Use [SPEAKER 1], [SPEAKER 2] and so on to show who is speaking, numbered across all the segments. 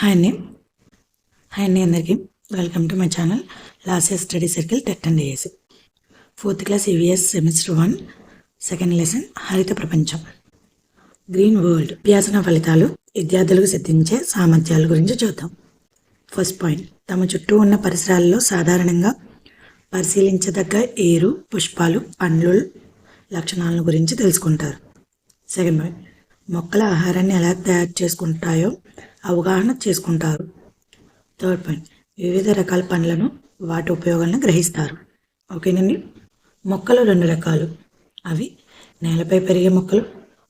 [SPEAKER 1] Hi అండి. Hi అండి అందరికీ. Welcome to my channel last year study circle TET and AS fourth class EVS semester one second lesson హరిత ప్రపంచం green world అభ్యాసన ఫలితాలు విద్యార్థులకు సిద్ధించే సామర్థ్యాల గురించి చూద్దాం. ఫస్ట్ పాయింట్ తమ చుట్టూ ఉన్న పరిసరాల్లో సాధారణంగా పరిశీలించదగ్గ ఏరు పుష్పాలు పండ్లు లక్షణాలను గురించి తెలుసుకుంటారు. సెకండ్ పాయింట్ మొక్కల ఆహారాన్ని ఎలా తయారు చేసుకుంటాయో అవగాహన చేసుకుంటారు. థర్డ్ పాయింట్ వివిధ రకాల పండ్లను వాటి ఉపయోగాలను గ్రహిస్తారు. ఓకేనండి మొక్కలు రెండు రకాలు. అవి నేలపై పెరిగే మొక్కలు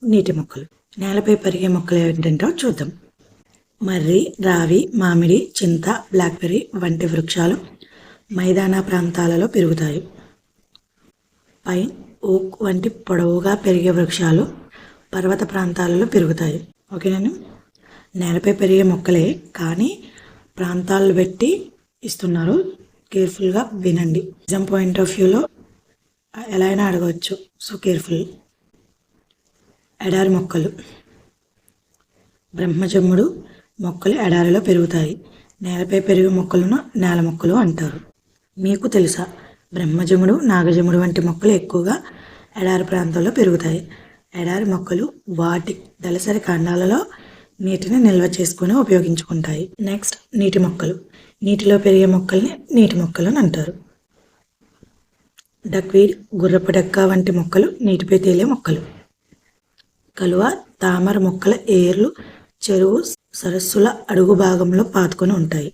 [SPEAKER 1] నీటి మొక్కలు. నేలపై పెరిగే మొక్కలు ఏంటంటో చూద్దాం. మర్రి రావి మామిడి చింత బ్లాక్బెర్రీ వంటి వృక్షాలు మైదాన ప్రాంతాలలో పెరుగుతాయి. పైన్ ఓక్ వంటి పొడవుగా పెరిగే వృక్షాలు పర్వత ప్రాంతాలలో పెరుగుతాయి. ఓకేనండి నేలపై పెరిగే మొక్కలే కానీ ప్రాంతాలు పెట్టి ఇస్తున్నారు. కేర్ఫుల్గా వినండి. ఎగ్జామ్ పాయింట్ ఆఫ్ వ్యూలో ఎలా అయినా అడగవచ్చు. So careful. ఎడారి మొక్కలు. బ్రహ్మజమ్ముడు మొక్కలు ఎడారిలో పెరుగుతాయి. నేలపై పెరిగే మొక్కలను నేల మొక్కలు అంటారు. మీకు తెలుసా బ్రహ్మజముడు నాగజముడు వంటి మొక్కలు ఎక్కువగా ఎడారి ప్రాంతాల్లో పెరుగుతాయి. ఎడారి మొక్కలు వాటి దళసరి కాండాలలో నీటిని నిల్వ చేసుకుని ఉపయోగించుకుంటాయి. నెక్స్ట్ నీటి మొక్కలు. నీటిలో పెరిగే మొక్కల్ని నీటి మొక్కలు అని అంటారు. డక్వీడ్ గుర్రపు డక్క వంటి మొక్కలు నీటిపై తేలే మొక్కలు. కలువ తామర మొక్కల ఏర్లు చెరువు సరస్సుల అడుగు భాగంలో పాతుకొని ఉంటాయి.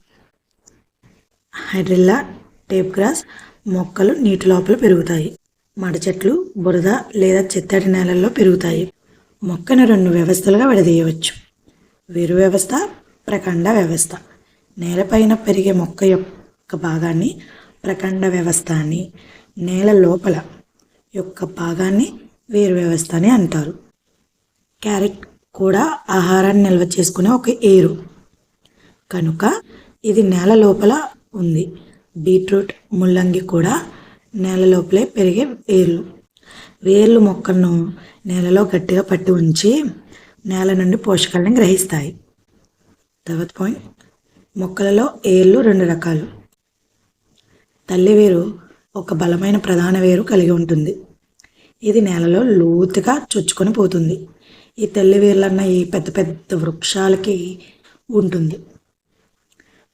[SPEAKER 1] హైడ్రిల్లా టేప్ గ్రాస్ మొక్కలు నీటి లోపల పెరుగుతాయి. మడ చెట్లు బురద లేదా చిత్తడి నేలల్లో పెరుగుతాయి. మొక్కను రెండు వ్యవస్థలుగా విడదీయవచ్చు. వేరు వ్యవస్థ ప్రకండ వ్యవస్థ. నేలపైన పెరిగే మొక్క యొక్క భాగాన్ని ప్రకండ వ్యవస్థ అని నేల లోపల యొక్క భాగాన్ని వేరు వ్యవస్థ అని అంటారు. క్యారెట్ కూడా ఆహారాన్ని నిల్వ చేసుకునే ఒక ఏరు. కనుక ఇది నేల లోపల ఉంది. బీట్రూట్ ముల్లంగి కూడా నేల లోపలే పెరిగే వేర్లు. వేర్లు మొక్కలను నేలలో గట్టిగా పట్టి ఉంచి నేల నుండి పోషకాలను గ్రహిస్తాయి. తర్వాత పాయింట్ మొక్కలలో ఏర్లు రెండు రకాలు. తల్లి వేరు ఒక బలమైన ప్రధాన వేరు కలిగి ఉంటుంది. ఇది నేలలో లోతుగా చొచ్చుకొని పోతుంది. ఈ తల్లి వేర్లన్న ఈ పెద్ద పెద్ద వృక్షాలకి ఉంటుంది.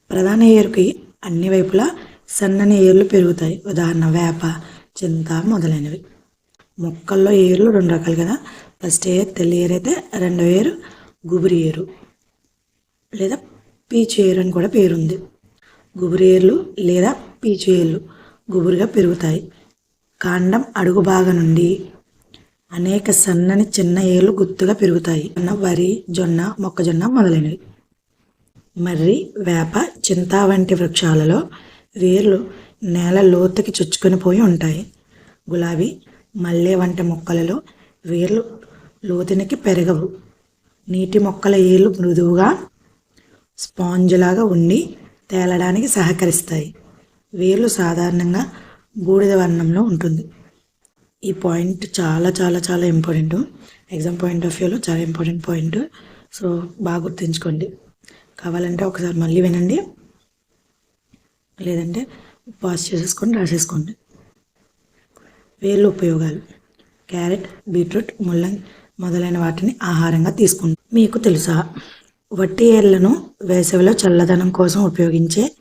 [SPEAKER 1] ప్రధాన ఏరుకి అన్ని వైపులా సన్నని ఏర్లు పెరుగుతాయి. ఉదాహరణ వేప చింత మొదలైనవి. మొక్కల్లో ఏర్లు రెండు రకాలు కదా. ఫస్ట్ ఏర్ తెల్ల ఇయర్ అయితే రెండో ఇయర్ గుబురి ఏరు లేదా పీచు ఏరు అని కూడా పేరుంది. గుబురి ఏర్లు లేదా పీచు ఏర్లు గుబురుగా పెరుగుతాయి. కాండం అడుగు భాగం నుండి అనేక సన్నని చిన్న ఏర్లు గుత్తుగా పెరుగుతాయి. అన్న వరి జొన్న మొక్కజొన్న మొదలైనవి. మర్రి వేప చింత వంటి వృక్షాలలో వేర్లు నేల లోతుకి చొచ్చుకొని పోయి ఉంటాయి. గులాబీ మల్లె వంటి మొక్కలలో వేర్లు లోతునికి పెరగవు. నీటి మొక్కల ఏళ్ళు మృదువుగా స్పాంజ్లాగా ఉండి తేలడానికి సహకరిస్తాయి. వేర్లు సాధారణంగా బూడిద వర్ణంలో ఉంటుంది. ఈ పాయింట్ చాలా చాలా చాలా ఇంపార్టెంట్. ఎగ్జామ్ పాయింట్ ఆఫ్ వ్యూలో చాలా ఇంపార్టెంట్ పాయింట్. సో బాగా గుర్తుంచుకోండి. కావాలంటే ఒకసారి మళ్ళీ వినండి. లేదంటే పాస్ చేసేసుకొని రాసేసుకోండి. వేర్లు ఉపయోగాలు. క్యారెట్ బీట్రూట్ ముల్లంగి మొదలైన వాటిని ఆహారంగా తీసుకుంటాం. మీకు తెలుసా? వట్టి ఏర్లను వేసవిలో చల్లదనం కోసం ఉపయోగించే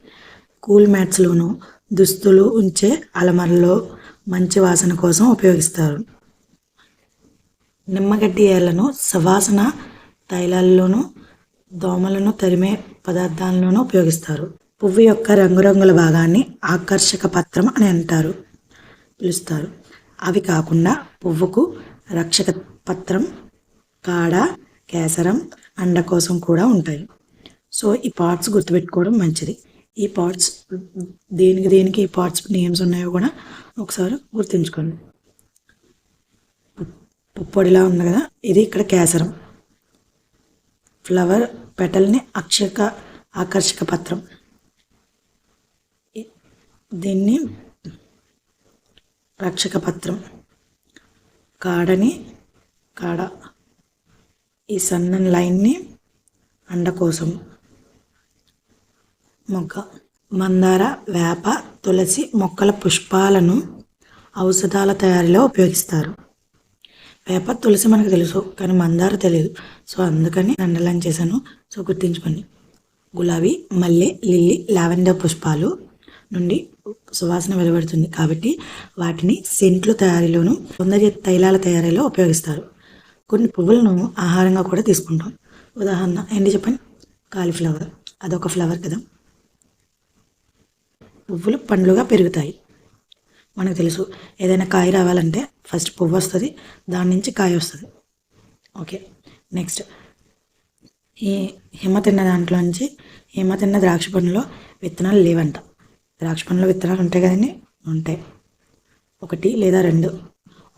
[SPEAKER 1] కూల్ మ్యాట్స్లోను దుస్తులు ఉంచే అలమరలో మంచి వాసన కోసం ఉపయోగిస్తారు. నిమ్మగడ్డి ఏర్లను సువాసన తైలాల్లోనూ దోమలను తరిమే పదార్థాలలోనూ ఉపయోగిస్తారు. పువ్వు యొక్క రంగురంగుల భాగాన్ని ఆకర్షక పత్రం అని అంటారు పిలుస్తారు. అవి కాకుండా పువ్వుకు రక్షక పత్రం కాడ కేసరం అండ కోసం కూడా ఉంటాయి. సో ఈ పార్ట్స్ గుర్తుపెట్టుకోవడం మంచిది. ఈ పార్ట్స్ దేనికి దేనికి ఈ పార్ట్స్ నేమ్స్ ఉన్నాయో కూడా ఒకసారి గుర్తుంచుకోండి. పుప్పొడిలా ఉంది కదా ఇది ఇక్కడ కేసరం. ఫ్లవర్ పెటల్ని అక్షక ఆకర్షక పత్రం. దీన్ని రక్షక పత్రం. కాడని కాడ ఈ సన్నని లైన్ని అండ కోసం మొగ్గ మందార వేప తులసి మొక్కల పుష్పాలను ఔషధాల తయారీలో ఉపయోగిస్తారు. వేప తులసి మనకు తెలుసు కానీ మందార తెలియదు సో అందుకని అండర్లైన్ చేశాను. సో గుర్తుంచుకోండి. గులాబీ మల్లె లిల్లీ లావెండర్ పుష్పాలు నుండి సువాసన వెలువడుతుంది. కాబట్టి వాటిని సెంట్లు తయారీలోను సౌందర్య తైలాల తయారీలో ఉపయోగిస్తారు. కొన్ని పువ్వులను ఆహారంగా కూడా తీసుకుంటాం. ఉదాహరణ ఏంటి చెప్పండి? కాలీఫ్లవర్. అదొక ఫ్లవర్ కదా. పువ్వులు పండ్లుగా పెరుగుతాయి. మనకు తెలుసు ఏదైనా కాయ రావాలంటే ఫస్ట్ పువ్వు వస్తుంది దాని నుంచి కాయ వస్తుంది. Okay next. ఈ హిమ తిన్న దాంట్లో నుంచి హిమ తిన్న ద్రాక్ష పండులో విత్తనాలు లేవంట. ద్రాక్ష పండులో విత్తనాలు ఉంటాయి కదండి? ఉంటాయి. ఒకటి లేదా రెండు.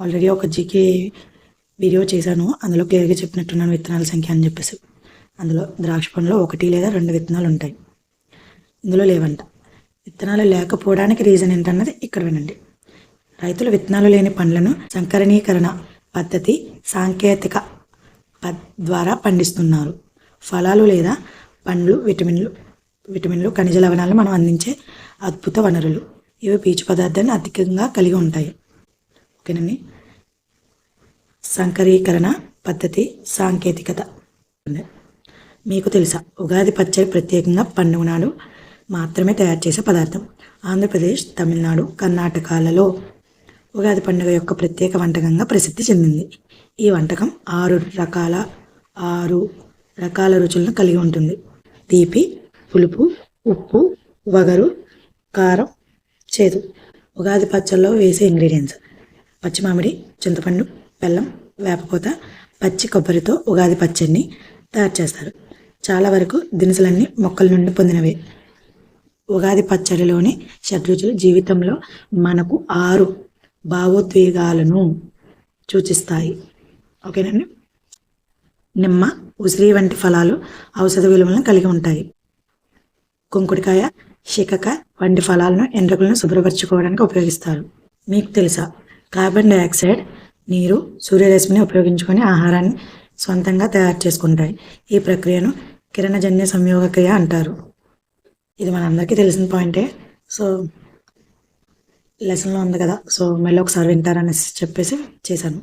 [SPEAKER 1] ఆల్రెడీ ఒక జీకే వీడియో చేశాను. అందులో క్లియర్గా చెప్పినట్టున్నాను విత్తనాల సంఖ్య అని చెప్పేసి. అందులో ద్రాక్ష పండులో ఒకటి లేదా రెండు విత్తనాలు ఉంటాయి. ఇందులో లేవంట. విత్తనాలు లేకపోవడానికి రీజన్ ఏంటన్నది ఇక్కడ వినండి. రైతులు విత్తనాలు లేని పండ్లను సంకరణీకరణ పద్ధతి సాంకేతిక ద్వారా పండిస్తున్నారు. ఫలాలు లేదా పండ్లు విటమిన్లు విటమిన్లు ఖనిజ లవణాలు మనం అందించే అద్భుత వనరులు. ఇవి పీచు పదార్థాన్ని అధికంగా కలిగి ఉంటాయి. ఓకేనండి? సంకరీకరణ పద్ధతి సాంకేతికత. మీకు తెలుసా ఉగాది పచ్చడి ప్రత్యేకంగా పండుగ నాడు మాత్రమే తయారు చేసే పదార్థం. ఆంధ్రప్రదేశ్ తమిళనాడు కర్ణాటకాలలో ఉగాది పండుగ యొక్క ప్రత్యేక వంటకంగా ప్రసిద్ధి చెందింది. ఈ వంటకం ఆరు రకాల ఆరు రకాల రుచులను కలిగి ఉంటుంది. తీపి పులుపు ఉప్పు వగరు కారం చేదు. ఉగాది పచ్చళ్ళలో వేసే ఇంగ్రీడియంట్స్. పచ్చి మామిడి చింతపండు బెల్లం వేపపూత పచ్చి కొబ్బరితో ఉగాది పచ్చడిని తయారు చేస్తారు. చాలా వరకు దినుసులన్నీ మొక్కల నుండి పొందినవే. ఉగాది పచ్చడిలోని షడ్రుచులు జీవితంలో మనకు ఆరు భావోద్వేగాలను సూచిస్తాయి. ఓకేనండి? నిమ్మ ఉసిరి వంటి ఫలాలు ఔషధ విలువలను కలిగి ఉంటాయి. కుంకుడికాయ శికక వంటి ఫలాలను ఎండ్రకులను శుభ్రపరచుకోవడానికి ఉపయోగిస్తారు. మీకు తెలుసా? కార్బన్ డైఆక్సైడ్ నీరు సూర్యరశ్మిని ఉపయోగించుకొని ఆహారాన్ని సొంతంగా తయారు చేసుకుంటాయి. ఈ ప్రక్రియను కిరణజన్య సంయోగక్రియ అంటారు. ఇది మనందరికీ తెలిసిన పాయింటే. సో లెసన్లో ఉంది కదా. సో మళ్ళీ ఒకసారి వింటారనేసి చెప్పేసి చేశాను.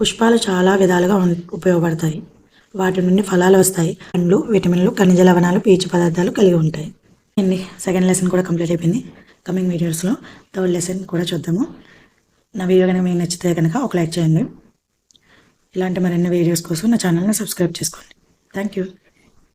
[SPEAKER 1] పుష్పాలు చాలా విధాలుగా ఉపయోగపడతాయి. వాటి నుండి ఫలాలు వస్తాయి. పండ్లు విటమిన్లు ఖనిజ లవణాలు పీచు పదార్థాలు కలిగి ఉంటాయి. అండి సెకండ్ లెసన్ కూడా కంప్లీట్ అయిపోయింది. కమింగ్ వీడియోస్లో థర్డ్ లెసన్ కూడా చూద్దాము. నా వీడియో కనుక మీకు నచ్చితే కనుక ఒక లైక్ చేయండి. ఇలాంటి మరిన్ని వీడియోస్ కోసం నా ఛానల్ని సబ్స్క్రైబ్ చేసుకోండి. Thank you